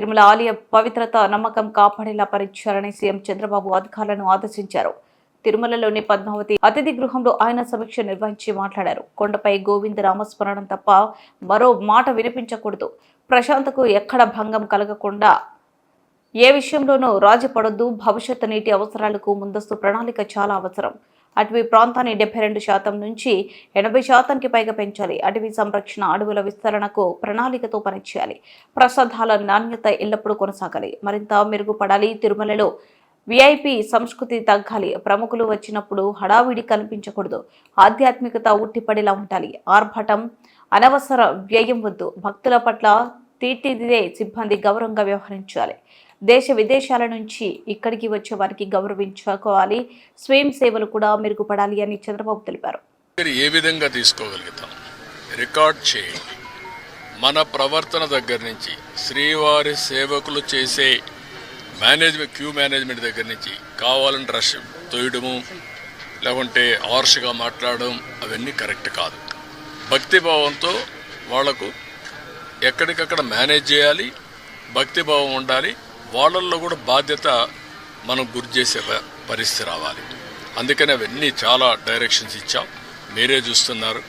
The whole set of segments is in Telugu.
తిరుమల ఆలయ పవిత్రత నమ్మకం కాపాడేలా పరీక్షాలని సీఎం చంద్రబాబు అధికారులను ఆదేశించారు. తిరుమలలోని పద్మావతి అతిథి గృహంలో ఆయన సమీక్ష నిర్వహించి మాట్లాడారు. కొండపై గోవింద నామస్మరణం తప్ప మరో మాట వినిపించకూడదు. ప్రశాంతకు ఎక్కడ భంగం కలగకుండా ఏ విషయంలోనూ రాజీ పడొద్దు భవిష్యత్తు నీటి అవసరాలకు ముందస్తు ప్రణాళిక చాలా అవసరం. అటవీ ప్రాంతాన్ని డెబ్బై రెండు శాతం నుంచి ఎనభై శాతానికి పైగా పెంచాలి. అటవీ సంరక్షణ అడవుల విస్తరణకు ప్రణాళికతో పనిచేయాలి. ప్రసాదాల నాణ్యత ఎల్లప్పుడూ కొనసాగాలి. మరింత మెరుగుపడాలి. తిరుమలలో విఐపి సంస్కృతి తగ్గాలి. ప్రముఖులు వచ్చినప్పుడు హడావిడి కనిపించకూడదు. ఆధ్యాత్మికత ఉట్టిపడేలా ఉండాలి. ఆర్భటం అనవసర వ్యయం వద్దు. భక్తుల పట్ల తీర్తిదిదే సిబ్బంది గౌరవంగా వ్యవహరించాలి. దేశ విదేశాల నుంచి ఇక్కడికి వచ్చే వారికి గౌరవించుకోవాలి. స్వయం సేవలు కూడా మెరుగుపడాలి అని చంద్రబాబు తెలిపారు. మీరు ఏ విధంగా తీసుకోగలుగుతాం? రికార్డ్ చేయండి. మన ప్రవర్తన దగ్గర నుంచి శ్రీవారి సేవకులు చేసే మేనేజ్మెంట్ క్యూ మేనేజ్మెంట్ దగ్గర నుంచి కావాలని రష్ తోయడము లేకుంటే ఆర్ష్గా మాట్లాడడం అవన్నీ కరెక్ట్ కాదు. భక్తిభావంతో వాళ్ళకు ఎక్కడికక్కడ మేనేజ్ చేయాలి భక్తిభావం ఉండాలి వాళ్ళల్లో కూడా బాధ్యత మనం గురి చేసే ప- పరిస్థితి రావాలి. అందుకని అవన్నీ చాలా డైరెక్షన్స్ ఇచ్చాం. మీరే చూస్తున్నారు.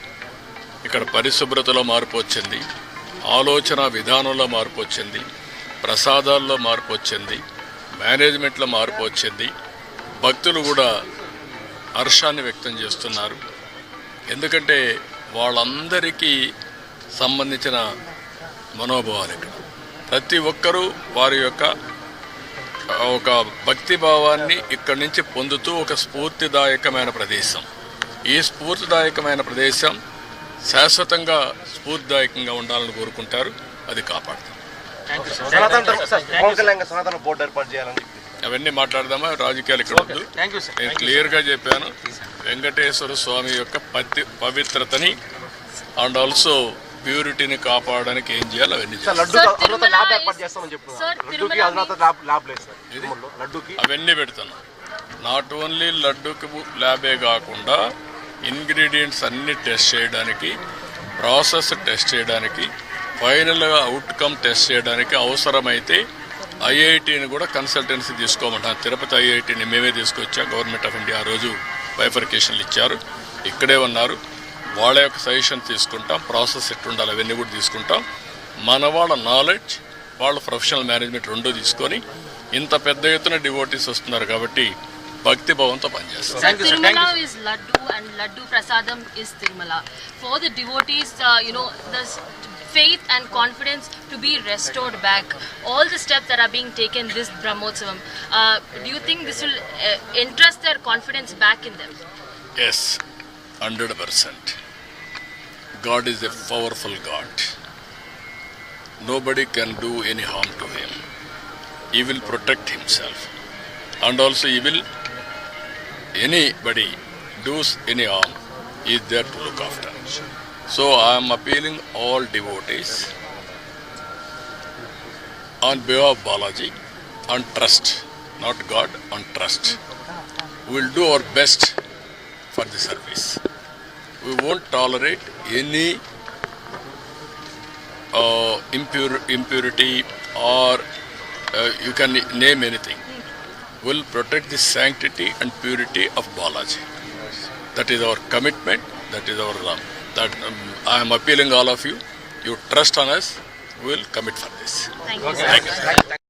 ఇక్కడ పరిశుభ్రతలో మార్పు వచ్చింది. ఆలోచన విధానంలో మార్పు వచ్చింది. ప్రసాదాల్లో మార్పు వచ్చింది. మేనేజ్మెంట్లో మార్పు వచ్చింది. భక్తులు కూడా హర్షాన్ని వ్యక్తం చేస్తున్నారు. ఎందుకంటే వాళ్ళందరికీ సంబంధించిన మనోభావాలు ఇక్కడ. ప్రతి ఒక్కరూ వారి యొక్క ఒక భక్తి భావాన్ని ఇక్కడి నుంచి పొందుతూ ఒక స్ఫూర్తిదాయకమైన ప్రదేశం. ఈ స్ఫూర్తిదాయకమైన ప్రదేశం శాశ్వతంగా స్ఫూర్తిదాయకంగా ఉండాలని కోరుకుంటారు. అది కాపాడుతాం. అవన్నీ మాట్లాడదామా? రాజకీయాలు ఇక్కడ వద్దు నేను క్లియర్గా చెప్పాను. వెంకటేశ్వర స్వామి యొక్క పతి పవిత్రతని అండ్ ఆల్సో ప్యూరిటీని కాపాడడానికి ఏం చేయాలి అవన్నీ అవన్నీ పెడుతున్నాం నాట్ ఓన్లీ లడ్డుకి ల్యాబే కాకుండా ఇంగ్రీడియంట్స్ అన్ని టెస్ట్ చేయడానికి ప్రాసెస్ టెస్ట్ చేయడానికి ఫైనల్గా అవుట్కమ్ టెస్ట్ చేయడానికి అవసరమైతే ఐఐటిని కూడా కన్సల్టెన్సీ తీసుకోమంటాం తిరుపతి ఐఐటిని మేమే తీసుకొచ్చాం. గవర్నమెంట్ ఆఫ్ ఇండియా ఆ రోజు బైఫర్కేషన్లు ఇచ్చారు. ఇక్కడే ఉన్నారు. వాళ్ళ యొక్క సజెషన్ తీసుకుంటాం ప్రాసెస్ ఎట్టుండాలి అవన్నీ కూడా తీసుకుంటాం మన వాళ్ళ నాలెడ్జ్ వాళ్ళ ప్రొఫెషనల్ మేనేజ్మెంట్ రెండూ తీసుకొని ఇంత పెద్ద ఎత్తున డివోటీస్ వస్తున్నారు కాబట్టి భక్తి భావంతో పనిచేస్తారు faith and confidence to be restored back all the steps that are being taken this brahmotsavam uh, do you think this will uh, interest their confidence back in them yes 100% God is a powerful God. Nobody can do any harm to him. He will protect himself. And also he will, anybody does any harm, he is there to look after. So I am appealing all devotees on behalf of Balaji on trust, not God, on trust. We will do our best for the service. We won't tolerate any uh, impure, impurity or uh, you can name anything. We'll protect the sanctity and purity of Balaji. That is our commitment. That is our uh, that um, I am appealing all of you. You trust on us. We will commit for this. Thank you, sir. Thank you. sir.